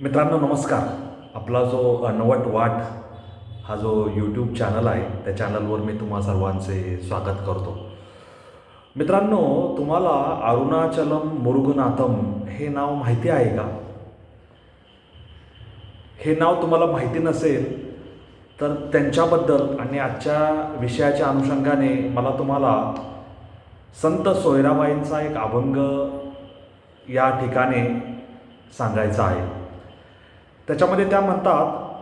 मित्रांनो नमस्कार. आपला जो नवट वाट हा जो यूट्यूब चॅनल आहे त्या चॅनलवर मी तुम्हा सर्वांचे स्वागत करतो. मित्रांनो तुम्हाला अरुणाचलम मुरुगनाथम हे नाव माहिती आहे का? हे नाव तुम्हाला माहिती नसेल तर त्यांच्याबद्दल आणि आजच्या विषयाच्या अनुषंगाने मला तुम्हाला संत सोयराबाईंचा एक अभंग या ठिकाणी सांगायचा आहे. त्याच्यामध्ये त्या म्हणतात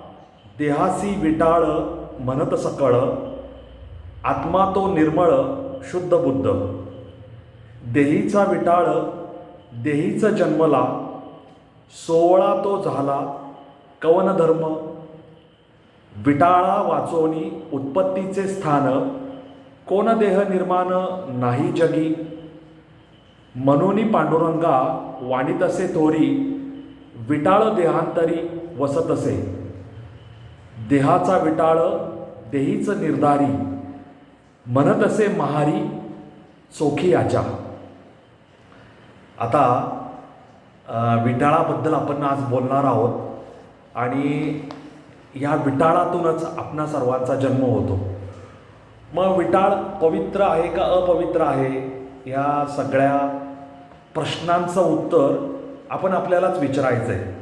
देहासी विटाळ म्हणत सकळ आत्मा तो निर्मळ शुद्ध बुद्ध. देहीचा विटाळ देहीचं जन्मला सोवळा तो झाला कवन धर्म. विटाळा वाचोनी उत्पत्तीचे स्थान कोण देह निर्माण नाही जगी. मनोनी पांडुरंगा वाणीत असे थोरी विटाळ देहांतरी वसत असे. देहाचा विटाळ देहीच निर्धारी. म्हणत असे महारी चोखी याच्या आता विटाळाबद्दल आपण आज बोलणार आहोत आणि या विटाळातूनच आपणा सर्वांचा जन्म होतो. मग विटाळ पवित्र आहे का अपवित्र आहे? या सगळ्या प्रश्नांचं उत्तर आपण आपल्यालाच विचारायचं आहे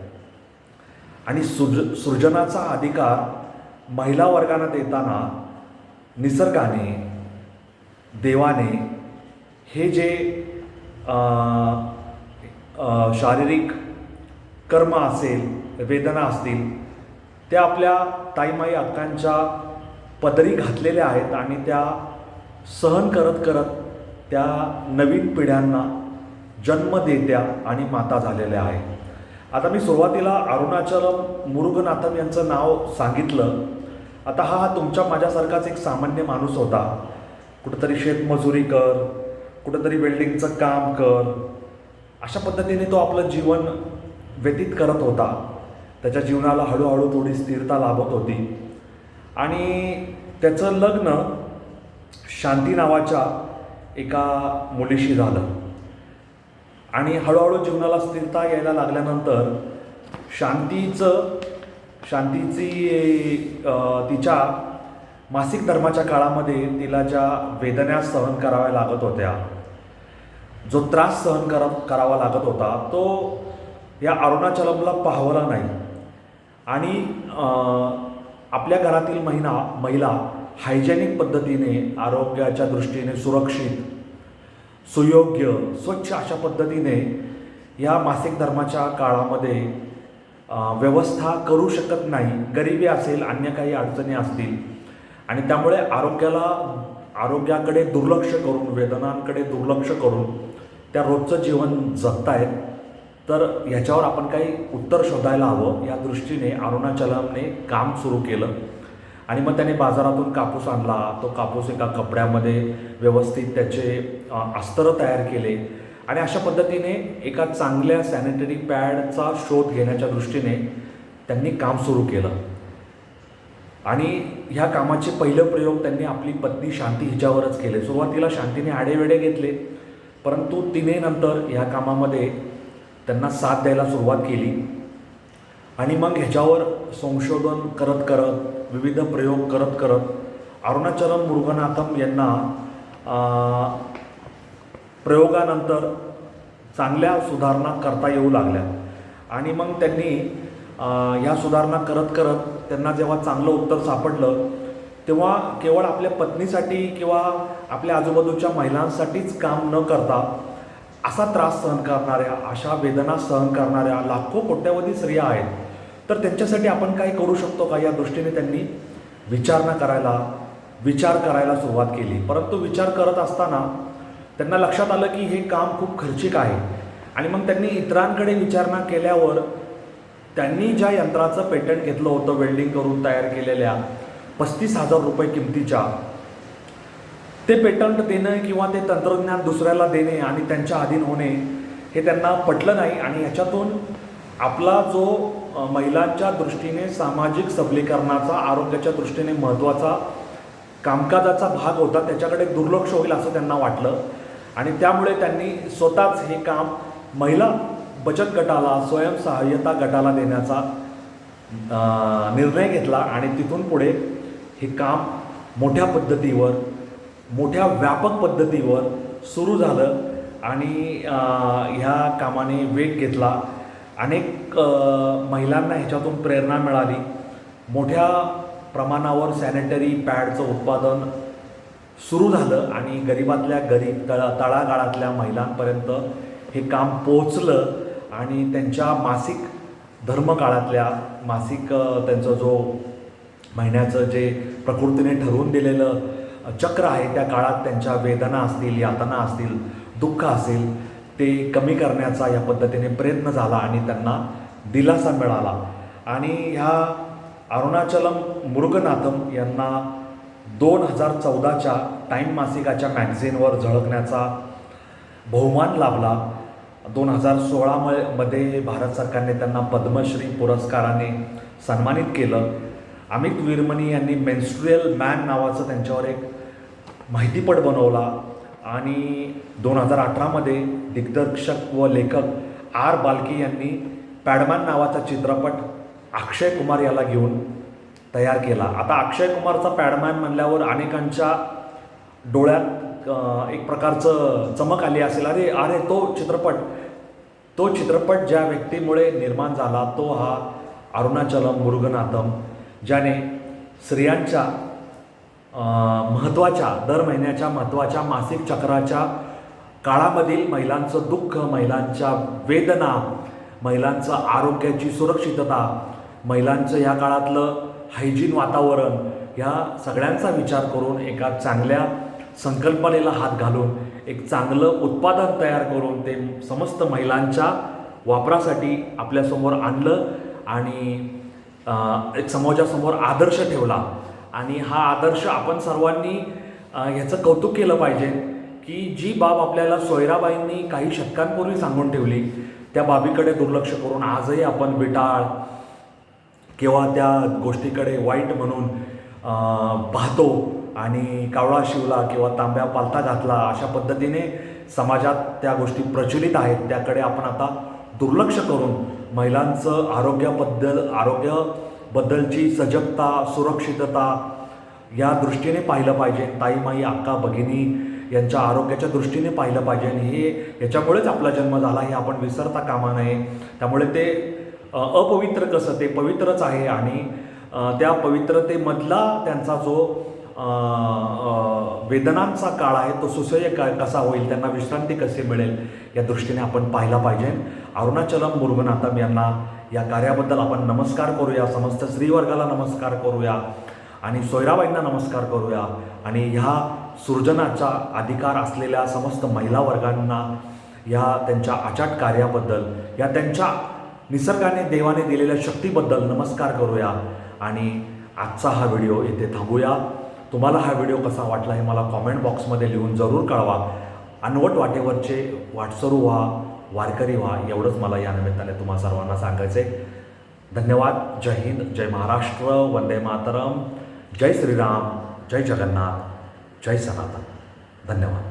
आणि सृज सृजनाचा अधिकार महिला वर्गांना देताना निसर्गाने देवाने हे जे शारीरिक कर्म असेल वेदना असतील त्या आपल्या ताईमाई अक्कांच्या पदरी घातलेल्या आहेत आणि त्या सहन करत करत त्या नवीन पिढ्यांना जन्म देत्या आणि माता झालेल्या आहेत आता मी सुरुवातीला अरुणाचलम मुरुगनाथन यांचं नाव सांगितलं. आता हा तुमच्या माझ्यासारखाच एक सामान्य माणूस होता. कुठंतरी शेतमजुरी कर कुठंतरी वेल्डिंगचं काम कर. अशा पद्धतीने तो आपलं जीवन व्यतीत करत होता. त्याच्या जीवनाला हळूहळू थोडी स्थिरता लाभत होती. आणि त्याचं लग्न शांती नावाच्या एका मुलीशी झालं. आणि हळूहळू जीवनाला स्थिरता यायला लागल्यानंतर शांतीचं शांतीची तिच्या मासिक धर्माच्या काळामध्ये तिला ज्या वेदना सहन कराव्या लागत होत्या जो त्रास सहन करा करावा लागत होता तो या अरुणाचलमला पाहवला नाही. आणि आपल्या घरातील महिना महिला हायजेनिक पद्धतीने आरोग्याच्या दृष्टीने सुरक्षित सुयोग्य स्वच्छ अशा पद्धतीने या मासिक धर्माच्या काळामध्ये व्यवस्था करू शकत नाही. गरिबी असेल अन्य काही अडचणी असतील. आणि त्यामुळे आरोग्याला आरोग्याकडे दुर्लक्ष करून वेदनांकडे दुर्लक्ष करून त्या रोजचं जीवन जगतायत. तर ह्याच्यावर आपण काही उत्तर शोधायला हवं. या दृष्टीने अरुणाचलमने काम सुरू केलं. आणि मग त्याने बाजारातून कापूस आणला. तो कापूस एका कपड्यामध्ये व्यवस्थित त्याचे अस्तर तयार केले. आणि अशा पद्धतीने एका चांगल्या सॅनिटरी पॅडचा शोध घेण्याच्या दृष्टीने त्यांनी काम सुरू केलं. आणि ह्या कामाचे पहिलं प्रयोग त्यांनी आपली पत्नी शांती हिच्यावरच केले. सुरुवातीला शांतीने आडेवेडे घेतले परंतु तिने नंतर ह्या कामामध्ये त्यांना साथ द्यायला सुरुवात केली. आणि मग ह्याच्यावर संशोधन करत करत विविध प्रयोग करत करत अरुणाचलम मुरुगनाथम यांना प्रयोगानंतर चांगल्या सुधारणा करता येऊ लागल्या. आणि मग त्यांनी ह्या सुधारणा करत करत त्यांना जेव्हा चांगलं उत्तर सापडलं तेव्हा केवळ आपल्या पत्नीसाठी किंवा आपल्या आजूबाजूच्या महिलांसाठीच काम न करता असा त्रास सहन करणाऱ्या अशा वेदना सहन करणाऱ्या लाखो कोट्यावधी स्त्रिया आहेत. तर त्यांच्यासाठी आपण काय करू शकतो का? या दृष्टीने त्यांनी विचारणा करायला विचार करायला सुरुवात केली. परंतु विचार करत असताना त्यांना लक्षात आलं की हे काम खूप खर्चिक आहे. आणि मग त्यांनी इतरांकडे विचारणा केल्यावर त्यांनी ज्या यंत्राचं पेटंट घेतलं होतं वेल्डिंग करून तयार केलेल्या पस्तीस हजार रुपये किमतीच्या ते पेटंट देणं किंवा ते तंत्रज्ञान दुसऱ्याला देणे आणि त्यांच्या अधीन होणे हे त्यांना पटलं नाही. आणि ह्याच्यातून आपला जो महिलांच्या दृष्टीने सामाजिक सबलीकरणाचा आरोग्याच्या दृष्टीने महत्त्वाचा कामकाजाचा भाग होता त्याच्याकडे दुर्लक्ष होईल असं त्यांना वाटलं. आणि त्यामुळे त्यांनी स्वतःच हे काम महिला बचत गटाला स्वयंसहाय्यता गटाला देण्याचा निर्णय घेतला आणि तिथून पुढे हे काम मोठ्या पद्धतीवर मोठ्या व्यापक पद्धतीवर सुरू झालं आणि ह्या कामाने वेग घेतला. अनेक महिलांना ह्याच्यातून प्रेरणा मिळाली. मोठ्या प्रमाणावर सॅनिटरी पॅडचं उत्पादन सुरू झालं आणि गरिबातल्या गरीब तळा तळागाळातल्या महिलांपर्यंत हे काम पोचलं आणि त्यांच्या मासिक धर्मकाळातल्या मासिक त्यांचा त्यांचं जो महिन्याचं जे प्रकृतीने ठरवून दिलेलं चक्र आहे त्या काळात त्यांच्या वेदना असतील यातना असतील दुःख असेल ते कमी करण्याचा या पद्धतीने प्रयत्न झाला आणि त्यांना दिलासा मिळाला. आणि ह्या अरुणाचलम मुरुगनाथम यांना दोन हजार चौदाच्या टाईम मासिकाच्या मॅगझिनवर झळकण्याचा बहुमान लाभला. दोन हजार सोळा मध्ये भारत सरकारने त्यांना पद्मश्री पुरस्काराने सन्मानित केलं. अमित वीरमणी यांनी मेन्स्ट्रुअल मॅन नावाचं त्यांच्यावर एक माहितीपट बनवला. आणि दोन हजार अठरामध्ये दिग्दर्शक व लेखक आर बाल्की यांनी पॅडमॅन नावाचा चित्रपट अक्षय कुमार याला घेऊन तयार केला. आता अक्षय कुमारचा पॅडमॅन म्हणल्यावर अनेकांच्या डोळ्यात एक प्रकारचं चमक आली असेल. अरे अरे तो चित्रपट तो चित्रपट ज्या व्यक्तीमुळे निर्माण झाला तो हा अरुणाचलम मुरुगनाथम ज्याने स्त्रियांच्या महत्त्वाच्या दर महिन्याच्या महत्त्वाच्या मासिक चक्राच्या काळामधील महिलांचं दुःख महिलांच्या वेदना महिलांचं आरोग्याची सुरक्षितता महिलांचं या काळातलं हायजीन वातावरण ह्या सगळ्यांचा विचार करून एका चांगल्या संकल्पनेला हात घालून एक चांगलं उत्पादन तयार करून ते समस्त महिलांच्या वापरासाठी आपल्यासमोर आणलं आणि एक समाजासमोर आदर्श ठेवला. आणि हा आदर्श आपण सर्वांनी ह्याचं कौतुक केलं पाहिजे की जी बाब आपल्याला सोयराबाईंनी काही शतकांपूर्वी सांगून ठेवली त्या बाबीकडे दुर्लक्ष करून आजही आपण विटाळ किंवा त्या गोष्टीकडे वाईट म्हणून पाहतो आणि कावळा शिवला किंवा तांब्या पालथा घातला अशा पद्धतीने समाजात त्या गोष्टी प्रचलित आहेत त्याकडे आपण आता दुर्लक्ष करून महिलांचं आरोग्याबद्दल बद्दलची सजगता सुरक्षितता या दृष्टीने पाहिलं पाहिजे. ताईमाई अक्का भगिनी यांच्या आरोग्याच्या दृष्टीने पाहिलं पाहिजे. आणि हे याच्यामुळेच आपला जन्म झाला हे आपण विसरता कामा नये. त्यामुळे ते अपवित्र कसं ते पवित्रच आहे. आणि त्या पवित्रतेमधला त्यांचा जो वेदनांचा काळ आहे तो सुसह्य का कसा होईल त्यांना विश्रांती कशी मिळेल या दृष्टीने आपण पाहिला पाहिजे. अरुणाचलम मुरुगनाथम यांना या कार्याबद्दल आपण नमस्कार करूया समस्त स्त्रीवर्गाला नमस्कार करूया आणि सोयराबाईंना नमस्कार करूया. आणि ह्या सृजनाचा अधिकार असलेल्या समस्त महिला वर्गांना या त्यांच्या अचाट कार्याबद्दल या त्यांच्या निसर्गाने देवाने दिलेल्या शक्तीबद्दल नमस्कार करूया. आणि आजचा हा व्हिडिओ येथे थांबूया. तुम्हाला हा व्हिडिओ कसा वाटला हे मला कॉमेंट बॉक्समध्ये लिहून जरूर कळवा. अनवट वाटेवरचे वाटसरू व्हा. वारकरी व्हा एवढंच मला या निमित्ताने तुम्हा सर्वांना सांगायचं आहे धन्यवाद. जय हिंद जय महाराष्ट्र वंदे मातरम. जय श्रीराम जय जगन्नाथ जय सनातन. धन्यवाद.